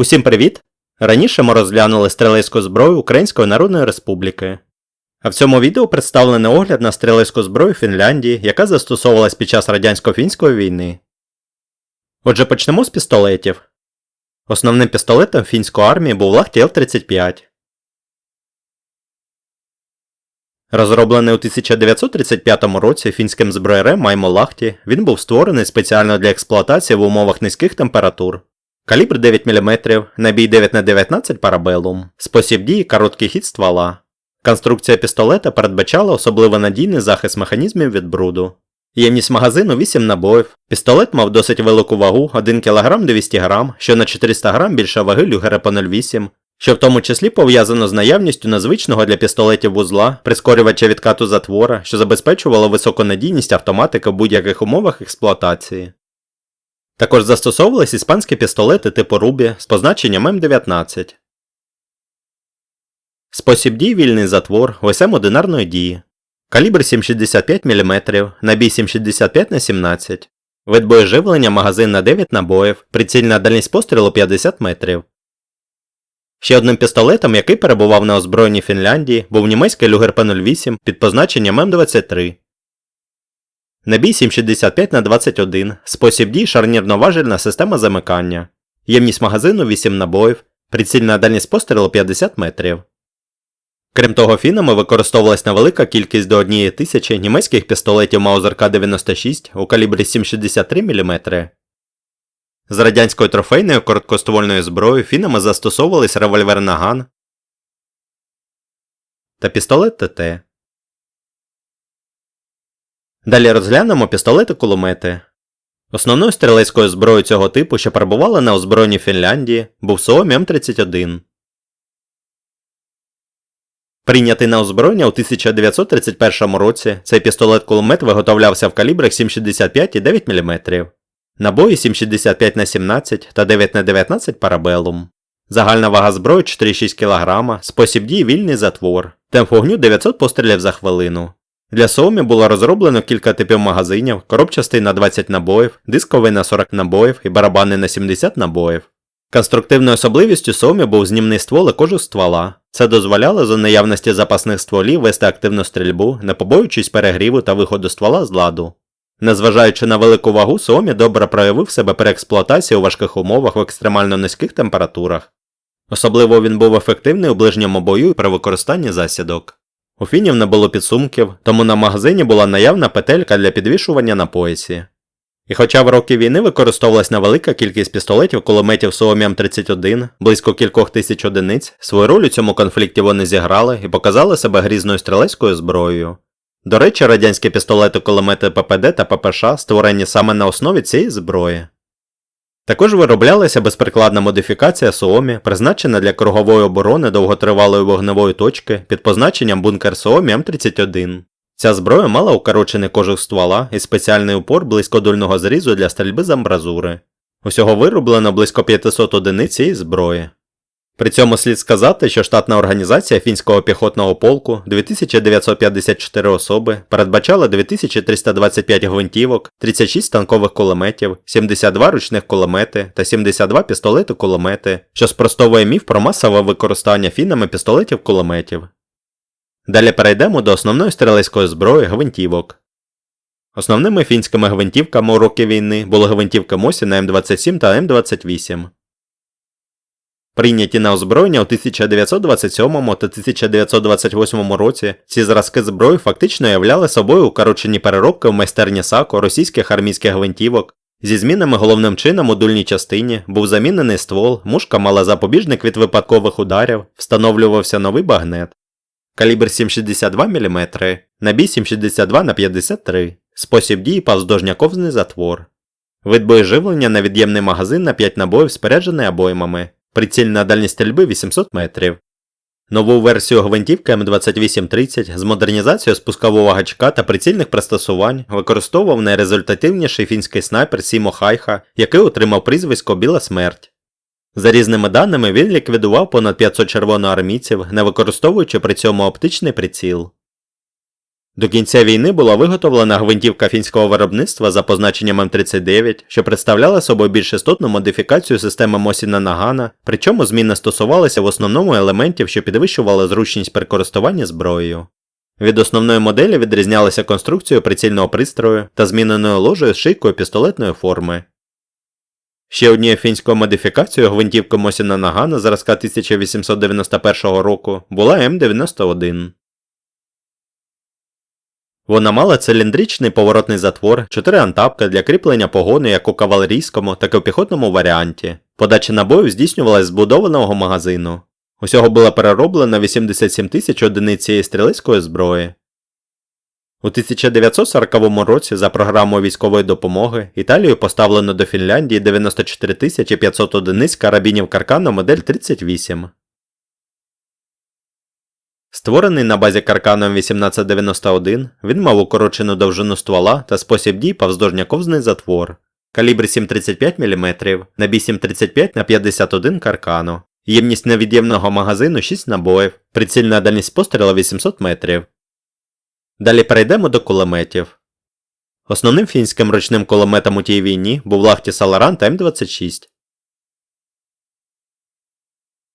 Усім привіт! Раніше ми розглянули стрілецьку зброю Української Народної Республіки. А в цьому відео представлений огляд на стрілецьку зброю Фінляндії, яка застосовувалась під час радянсько-фінської війни. Отже, почнемо з пістолетів. Основним пістолетом фінської армії був Лахті Л-35. Розроблений у 1935 році фінським зброярем Маймо Лахті, він був створений спеціально для експлуатації в умовах низьких температур. Калібр 9 мм, набій 9х19 парабелум, спосіб дії короткий хід ствола. Конструкція пістолета передбачала особливо надійний захист механізмів від бруду. Ємність магазину 8 набоїв. Пістолет мав досить велику вагу 1 кг 200 г, що на 400 г більше ваги Люгера по 08, що в тому числі пов'язано з наявністю незвичного для пістолетів вузла, прискорювача відкату затвора, що забезпечувало високу надійність автоматики в будь-яких умовах експлуатації. Також застосовувались іспанські пістолети типу Рубі з позначенням М19. Спосіб дій вільний затвор, ОСМ одинарної дії. Калібр 7,65 мм, набій 7,65 на 17 Вид боєживлення магазин на 9 набоїв, прицільна дальність пострілу 50 метрів. Ще одним пістолетом, який перебував на озброєнні Фінляндії, був німецький Люгер П-08 під позначенням М23. Набій 7,65 на 21 спосіб дій шарнірно-важельна система замикання. Ємність магазину 8 набоїв, прицільна дальність пострілу 50 метрів. Крім того, фінами використовувалась невелика кількість до 1 тисячі німецьких пістолетів Маузер К-96 у калібрі 7,63 мм. З радянською трофейною короткоствольною зброєю фінами застосовувались револьвер Наган та пістолет ТТ. Далі розглянемо пістолети кулемети. Основною стрілецькою зброєю цього типу, що перебувала на озброєнні Фінляндії, був Суомі М31. Прийнятий на озброєння у 1931 році, цей пістолет-кулемет виготовлявся в калібрах 7,65 і 9 мм. Набої 7,65 на 17 та 9 на 19 парабелум. Загальна вага зброї 4,6 кг, спосіб дії вільний затвор. Темп вогню 900 пострілів за хвилину. Для Суомі було розроблено кілька типів магазинів, коробчастий на 20 набоїв, дисковий на 40 набоїв і барабанний на 70 набоїв. Конструктивною особливістю Суомі був знімний ствол і кожух ствола. Це дозволяло за наявності запасних стволів вести активну стрільбу, не побоюючись перегріву та виходу ствола з ладу. Незважаючи на велику вагу, Суомі добре проявив себе при експлуатації у важких умовах в екстремально низьких температурах. Особливо він був ефективний у ближньому бою і при використанні засідок. У фінів не було підсумків, тому на магазині була наявна петелька для підвішування на поясі. І хоча в роки війни використовувалась невелика кількість пістолетів кулеметів Суомі М31, близько кількох тисяч одиниць, свою роль у цьому конфлікті вони зіграли і показали себе грізною стрілецькою зброєю. До речі, радянські пістолети кулемети ППД та ППШ створені саме на основі цієї зброї. Також вироблялася безприкладна модифікація Суомі, призначена для кругової оборони довготривалої вогневої точки під позначенням бункер Суомі М31. Ця зброя мала укорочений кожух ствола і спеціальний упор близькодольного зрізу для стрільби з амбразури. Усього вироблено близько 500 одиниць цієї зброї. При цьому слід сказати, що штатна організація фінського піхотного полку 2954 особи передбачала 2325 гвинтівок, 36 танкових кулеметів, 72 ручних кулемети та 72 пістолети кулемети, що спростовує міф про масове використання фінами пістолетів кулеметів. Далі перейдемо до основної стрілецької зброї гвинтівок. Основними фінськими гвинтівками у роки війни були гвинтівки Мосі на М27 та М28. Прийняті на озброєння у 1927 та 1928 році, ці зразки зброї фактично являли собою укорочені переробки в майстерні САКО російських армійських гвинтівок. Зі змінами головним чином у дульній частині був замінений ствол, мушка мала запобіжник від випадкових ударів, встановлювався новий багнет. Калібр 7,62 мм, набій 7,62 на 53 спосіб дії повздовжняковний затвор. Вид боєживлення на від'ємний магазин на 5 набоїв споряджений обоймами. Прицільна дальність стрільби 800 метрів. Нову версію гвинтівки М2830 з модернізацією спускового гачка та прицільних пристосувань використовував найрезультативніший фінський снайпер Сімо Хайха, який отримав прізвисько Біла смерть. За різними даними, він ліквідував понад 500 червоноармійців, не використовуючи при цьому оптичний приціл. До кінця війни була виготовлена гвинтівка фінського виробництва за позначенням М39, що представляла собою більш істотну модифікацію системи Мосіна Нагана, причому зміни стосувалися в основному елементів, що підвищували зручність при користуванні зброєю. Від основної моделі відрізнялися конструкцією прицільного пристрою та зміненою ложею з шийкою пістолетної форми. Ще однією фінською модифікацією гвинтівки Мосіна Нагана зразка 1891 року була М91. Вона мала циліндричний поворотний затвор, 4 антапки для кріплення погону як у кавалерійському, так і у піхотному варіанті. Подача набоїв здійснювалась з збудованого магазину. Усього було перероблено 87 тисяч одиниць цієї стрілецької зброї. У 1940 році за програмою військової допомоги Італією поставлено до Фінляндії 94 500 одиниць карабінів Каркана модель 38. Створений на базі Карканом 1891, він мав укорочену довжину ствола та спосіб дій повздовжняковзний затвор. Калібр 7,35 мм, набій 7,35 на 51 каркану. Ємність невід'ємного магазину 6 набоїв, прицільна дальність пострілу 800 метрів. Далі перейдемо до кулеметів. Основним фінським ручним кулеметом у тій війні був Лахті Саларан та М26.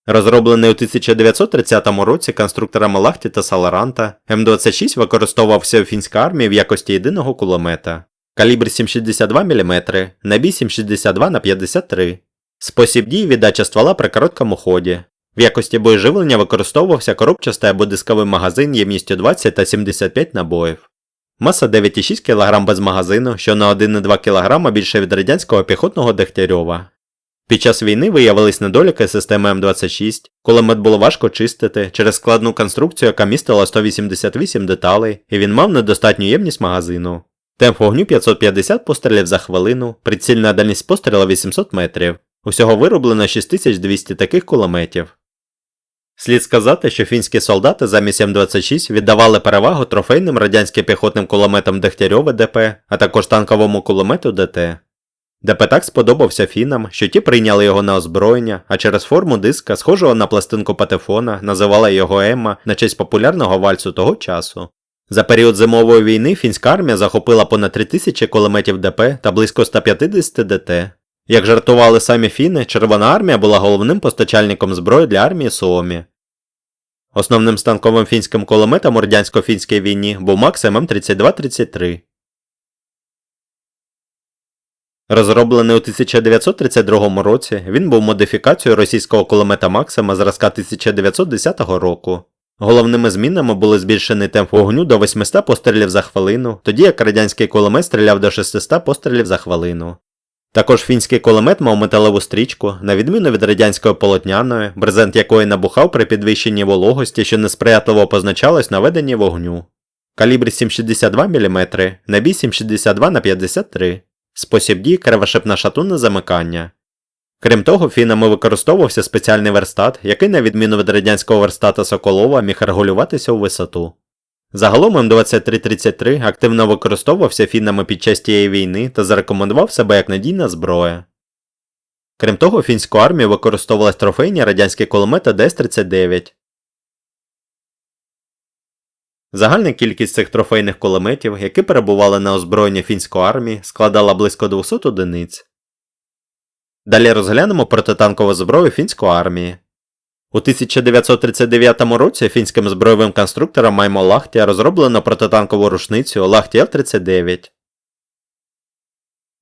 Розроблений у 1930 році конструкторами Лахті та Саларанта, М26 використовувався у фінській армії в якості єдиного кулемета. Калібр 7,62 мм, набій 7,62 на 53 Спосіб дії віддача ствола при короткому ході. В якості боєживлення використовувався коробчастий або дисковий магазин ємністю 20 та 75 набоїв. Маса 9,6 кг без магазину, що на 1,2 кг більше від радянського піхотного Дегтярьова. Під час війни виявились недоліки системи М26, кулемет було важко чистити через складну конструкцію, яка містила 188 деталей, і він мав недостатню ємність магазину. Темп вогню 550 пострілів за хвилину, прицільна дальність постріла 800 метрів. Усього вироблено 6200 таких кулеметів. Слід сказати, що фінські солдати замість М26 віддавали перевагу трофейним радянським піхотним кулеметам Дегтярьове ДП, а також танковому кулемету ДТ. ДП так сподобався фінам, що ті прийняли його на озброєння, а через форму диска, схожого на пластинку патефона, називали його Емма на честь популярного вальсу того часу. За період зимової війни фінська армія захопила понад 3000 кулеметів ДП та близько 150 ДТ. Як жартували самі фіни, Червона армія була головним постачальником зброї для армії Суомі. Основним станковим фінським кулеметом у радянсько-фінській війні був Макс ММ3233. Розроблений у 1932 році, він був модифікацією російського кулемета Максима зразка 1910 року. Головними змінами були збільшений темп вогню до 800 пострілів за хвилину, тоді як радянський кулемет стріляв до 600 пострілів за хвилину. Також фінський кулемет мав металеву стрічку, на відміну від радянської полотняної, брезент якої набухав при підвищенні вологості, що несприятливо позначалось на веденні вогню. Калібр 7,62 мм, набій 7,62 на 53 Спосіб дії кривошипна шатунне замикання. Крім того, фінами використовувався спеціальний верстат, який, на відміну від радянського верстата Соколова, міг регулюватися у висоту. Загалом М2333 активно використовувався фінами під час тієї війни та зарекомендував себе як надійна зброя. Крім того, фінську армію використовувалась трофейні радянські кулемети ДС-39. Загальна кількість цих трофейних кулеметів, які перебували на озброєнні фінської армії, складала близько 200 одиниць. Далі розглянемо протитанкову зброю фінської армії. У 1939 році фінським збройовим конструктором Маймо Лахтія розроблено протитанкову рушницю Лахті Л-39.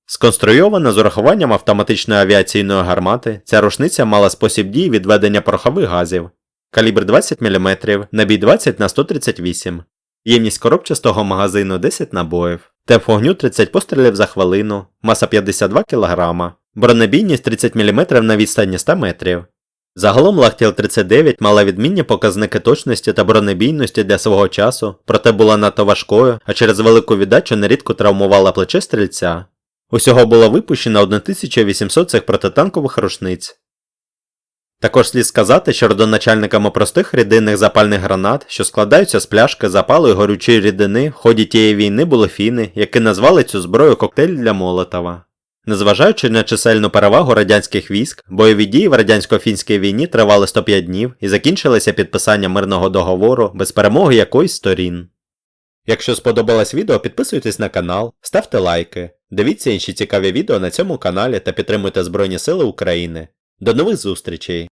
Сконструйована з урахуванням автоматичної авіаційної гармати, ця рушниця мала спосіб дії відведення порохових газів. Калібр 20 мм, набій 20 на 138 Ємність коробчастого магазину 10 набоїв, темп вогню 30 пострілів за хвилину, маса 52 кг, бронебійність 30 мм на відстані 100 метрів. Загалом Лахтіл 39 мала відмінні показники точності та бронебійності для свого часу, проте була надто важкою, а через велику віддачу нерідко травмувала плече стрільця. Усього було випущено 1800 цих протитанкових рушниць. Також слід сказати, що родоначальниками простих рідинних запальних гранат, що складаються з пляшки запалої горючої рідини, в ході тієї війни були фіни, які назвали цю зброю коктейль для Молотова. Незважаючи на чисельну перевагу радянських військ, бойові дії в радянсько-фінській війні тривали 105 днів і закінчилися підписанням мирного договору без перемоги якоїсь сторін. Якщо сподобалось відео, підписуйтесь на канал, ставте лайки, дивіться інші цікаві відео на цьому каналі та підтримуйте Збройні Сили України. До нових зустрічей!